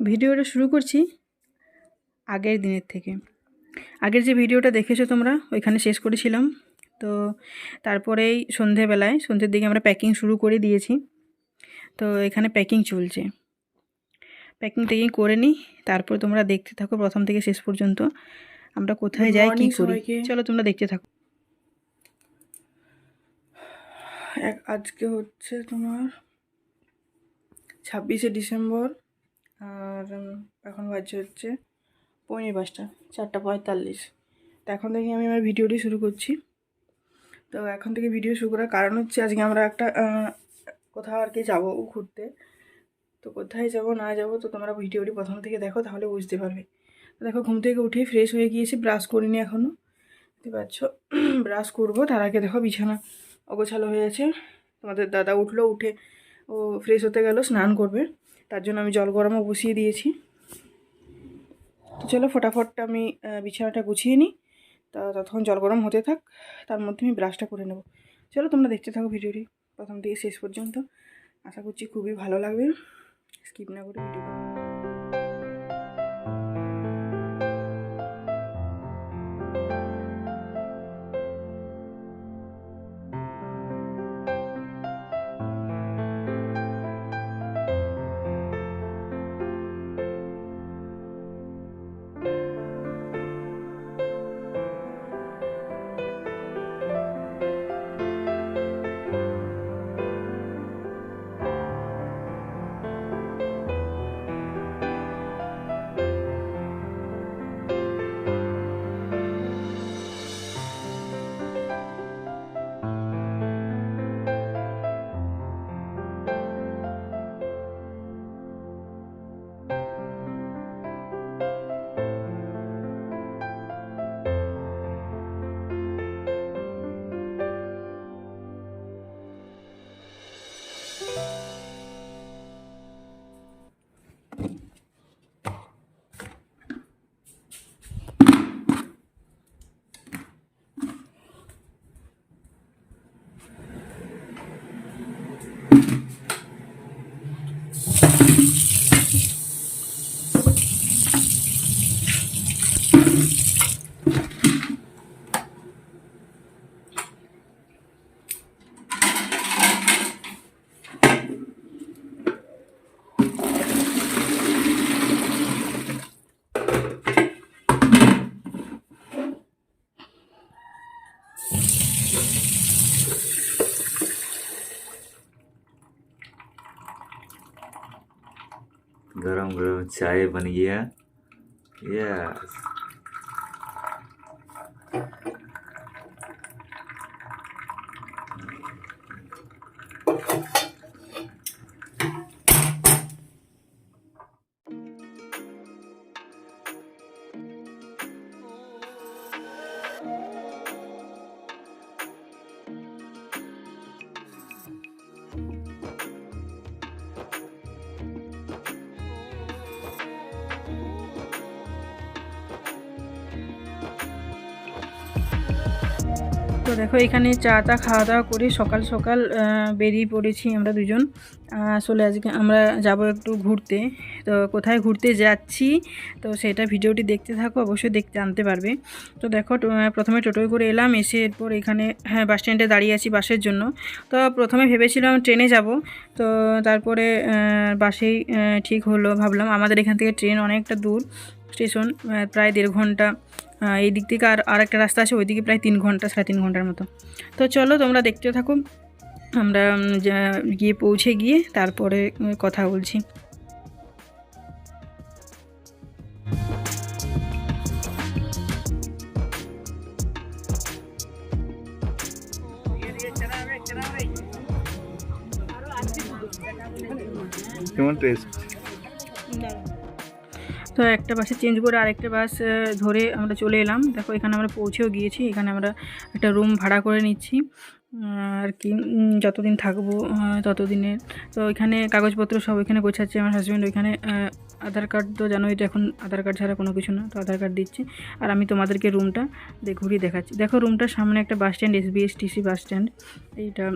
ভিডিওটা শুরু করছি আগের দিনের থেকে। আগের যে ভিডিওটা দেখেছ তোমরা ওইখানে শেষ করেছিলাম। তো তারপরেই সন্ধেবেলায় সন্ধ্যের দিকে আমরা প্যাকিং শুরু করে দিয়েছি। তো এখানে প্যাকিং চলছে। প্যাকিং ট্যাকিং করে নিই তারপর তোমরা দেখতে থাকো প্রথম থেকে শেষ পর্যন্ত। আমরা কোথায় যাই কী করি? চলো তোমরা দেখতে থাকো। আজকে হচ্ছে তোমার ছাব্বিশে ডিসেম্বর। আর এখন বাজছে হচ্ছে পৌনে পাঁচটা, চারটা পঁয়তাল্লিশ। তো এখন থেকে আমি আমার ভিডিওটি শুরু করছি। তো এখন থেকে ভিডিও শুরু করার কারণ হচ্ছে আজকে আমরা একটা কোথাও আর কি যাব ঘুরতে। তো কোথায় যাব, না যাব, তো তোমরা ভিডিওটি প্রথম থেকে দেখো, তাহলে বুঝতে পারবে। দেখো, ঘুম থেকে উঠে ফ্রেশ হয়ে গিয়েছি ব্রাশ করিনি এখনও বুঝতে পারছ ব্রাশ করব, তার আগে দেখো বিছানা অগোছালো হয়ে আছে। তোমাদের দাদা উঠল, উঠে ও ফ্রেশ হতে গেল, স্নান করবে। তার জন্য আমি জল গরমও বসিয়ে দিয়েছি। তো চলো ফটাফট আমি বিছানাটা গুছিয়ে নিই। তা ততক্ষণ জল গরম হতে থাক, তার মধ্যে আমি ব্রাশটা করে নেব। চলো তোমরা দেখতে থাকো ভিডিওটি, প্রথম থেকে শেষ পর্যন্ত। আশা করছি খুবই ভালো লাগবে। স্কিপ না করে ভিডিও गरम गरम चाय बन गया। यस তো দেখো, এখানে চা টা খাওয়া দাওয়া করে সকাল সকাল বেরিয়ে পড়েছি আমরা দুজন। আসলে আজকে আমরা যাব একটু ঘুরতে। তো কোথায় ঘুরতে যাচ্ছি, তো সেটা ভিডিওটি দেখতে থাকো, অবশ্যই দেখতে, জানতে পারবে। তো দেখো প্রথমে টোটোয় করে এলাম, এসে এরপর এখানে হ্যাঁ বাস স্ট্যান্ডে দাঁড়িয়ে আছি বাসের জন্য। তো প্রথমে ভেবেছিলাম ট্রেনে যাব, তো তারপরে বাসেই ঠিক হলো, ভাবলাম আমাদের এখান থেকে ট্রেন অনেকটা দূর। স্টেশন প্রায় দেড় ঘণ্টা এই দিক থেকে আর আর একটা রাস্তা আছে ওইদিকে প্রায় তিন ঘণ্টা সাড়ে তিন ঘণ্টার মতো। তো চলো তোমরা দেখতে থাকো আমরা গিয়ে পৌঁছে গিয়ে তারপরে কথা বলছি। কেমন টেস্ট তো একটা বাসে চেঞ্জ করে আরেকটা বাস ধরে আমরা চলে এলাম। দেখো, এখানে আমরা পৌঁছেও গিয়েছি। এখানে আমরা একটা রুম ভাড়া করে নিচ্ছি। আর কি যতদিন থাকব ততদিনের। তো এখানে কাগজপত্র সব এখানে গোছাচ্ছে। আমার হাজব্যান্ড ওইখানে আধার কার্ড তো জানোই তো এখন আধার কার্ড ছাড়া কোনো কিছু না, তো আধার কার্ড দিচ্ছে। আর আমি তোমাদেরকে রুমটা ঘুরিয়ে দেখাচ্ছি। দেখো রুমটার সামনে একটা বাস স্ট্যান্ড এস বাস স্ট্যান্ড এইটা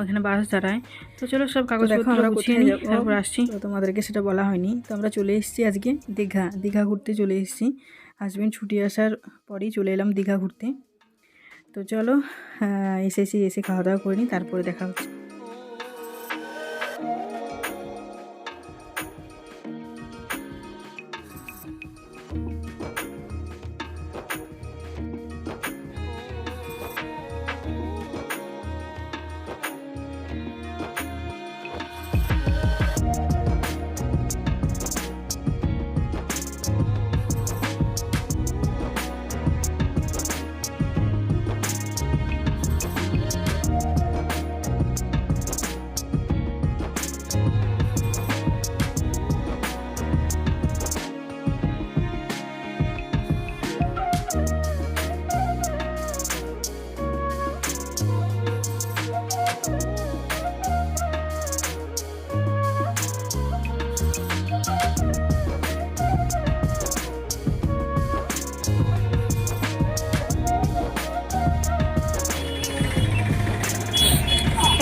ওখানে বাস দাঁড়ায়। তো চলো সব কাগজ দেখো দেখো আমরা আমরা গুছিয়ে নিই? তারপর আসছি। তো তোমাদেরকে সেটা বলা হয়নি। তো আমরা চলে এসেছি আজকে দীঘা। দীঘা ঘুরতে চলে এসেছি। হাজবেন্ড ছুটি আসার পরেই চলে এলাম দীঘা ঘুরতে। তো চলো এসেছি এসে খাওয়া দাওয়া করে নিই তারপরে দেখা হচ্ছে।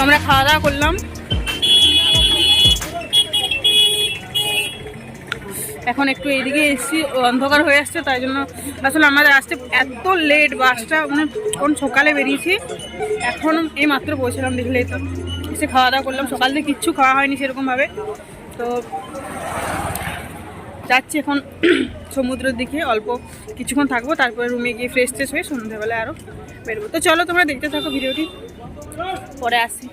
আমরা খাওয়া দাওয়া করলাম। এখন একটু এদিকে এসছি অন্ধকার হয়ে আসছে, তাই জন্য আসলে আমাদের আসতে এত লেট বাসটা মানে কোন সকালে বেরিয়েছি, এখন এই মাত্র পৌঁছলাম দেখলে তো। এসে খাওয়া দাওয়া করলাম, সকাল থেকে কিচ্ছু খাওয়া হয়নি সেরকমভাবে। তো যাচ্ছি এখন সমুদ্রের দিকে, অল্প কিছুক্ষণ থাকব, তারপরে রুমে গিয়ে ফ্রেশ ট্রেশ হয়ে সন্ধ্যেবেলায় আরও বেরোবো। তো চলো তোমরা দেখতে থাকো ভিডিওটি। por así.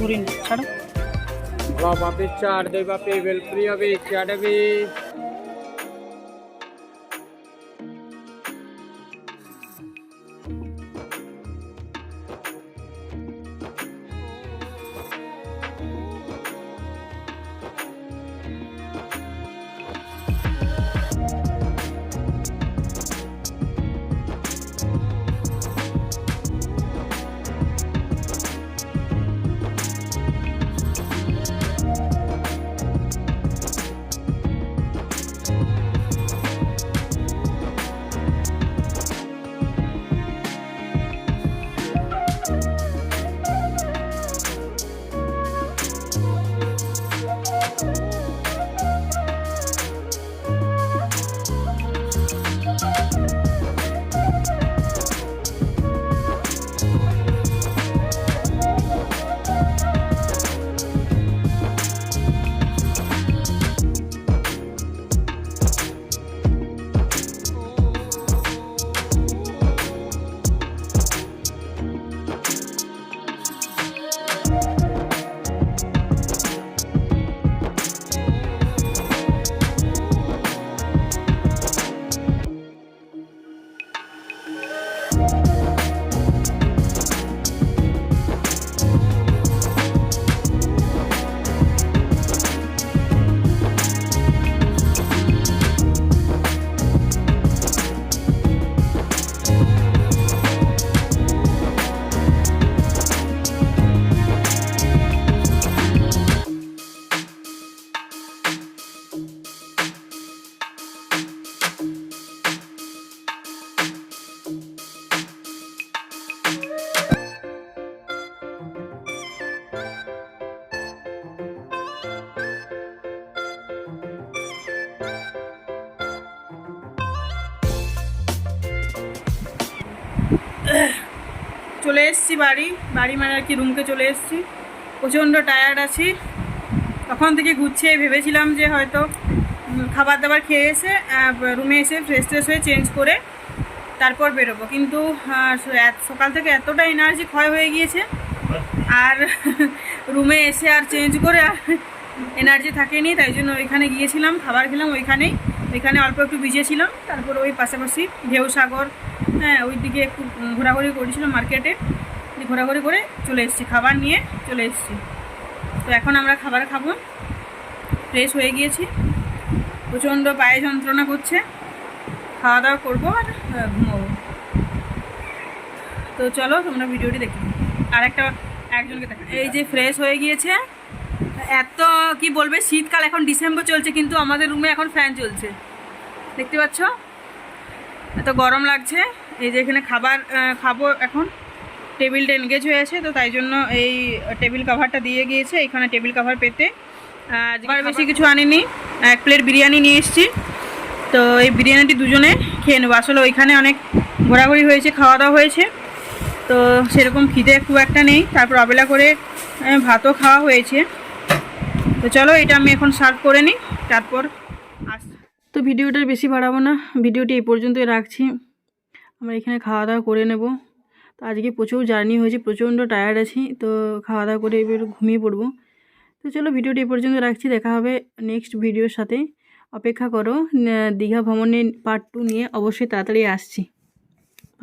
ধরি না ছাড়ো। বাপে চার দই বাপে বেলপুরি হবে চাট হবে চলে এসেছি বাড়ি। বাড়ি মানে আর কি রুমকে চলে এসেছি। প্রচণ্ড টায়ার্ড আছি। তখন থেকে গুছিয়ে ভেবেছিলাম যে হয়তো খাবার দাবার খেয়ে এসে রুমে এসে ফ্রেশ ট্রেশ হয়ে চেঞ্জ করে তারপর বেরোবো। কিন্তু সকাল থেকে এতটা এনার্জি ক্ষয় হয়ে গিয়েছে। আর রুমে এসে আর চেঞ্জ করে আর এনার্জি থাকেনি, তাই জন্য ওইখানে গিয়েছিলাম, খাবার খেলাম ওইখানেই। ওইখানে অল্প একটু ভিজেছিলাম, তারপর ওই পাশাপাশি ঢেউ সাগর হ্যাঁ ওই দিকে একটু ঘোরাঘুরি করেছিলাম মার্কেটে। ঘোরাঘুরি করে চলে এসেছি, খাবার নিয়ে চলে এসেছি। তো এখন আমরা খাবার খাব। ফ্রেশ হয়ে গিয়েছি। প্রচণ্ড পায়ে যন্ত্রণা করছে। খাওয়া দাওয়া করব আর ঘুমোবো। তো চলো, তোমরা ভিডিওটি দেখো আর একটা একজনকে দেখো এই যে ফ্রেশ হয়ে গিয়েছে। এত, কি বলবে? শীতকাল এখন ডিসেম্বর চলছে, কিন্তু আমাদের রুমে এখন ফ্যান চলছে। দেখতে পাচ্ছ? এত গরম লাগছে। এই যে এখানে খাবার খাব এখন। টেবিলটা এনগেজ হয়ে আছে তো তাই জন্য এই টেবিল কাভারটা দিয়ে গিয়েছে এখানে টেবিল কাভার পেতে। আর বেশি কিছু আনিনি এক প্লেট বিরিয়ানি নিয়ে এসেছি। তো এই বিরিয়ানিটি দুজনে খেয়ে নেব। আসলে ওইখানে অনেক ঘোরাঘুরি হয়েছে খাওয়া দাওয়া হয়েছে। তো সেরকম খিদে খুব একটা নেই। তারপর অবেলা করে ভাতও খাওয়া হয়েছে। তো চলো এটা আমি এখন সার্ভ করে নিই। তারপর তো ভিডিওটার বেশি বাড়াবো না। ভিডিওটি এই পর্যন্তই রাখছি। আমরা এখানে খাওয়া দাওয়া করে নেব। তো আজকে প্রচুর জার্নি হয়েছে, প্রচণ্ড টায়ার্ড আছি। তো খাওয়া দাওয়া করে এবার ঘুমিয়ে পড়ব। তো চলো ভিডিওটি এই পর্যন্ত রাখছি। দেখা হবে নেক্সট ভিডিওর সাথে। অপেক্ষা করো দীঘা ভ্রমণের পার্ট টু নিয়ে। অবশ্যই তাড়াতাড়ি আসছি।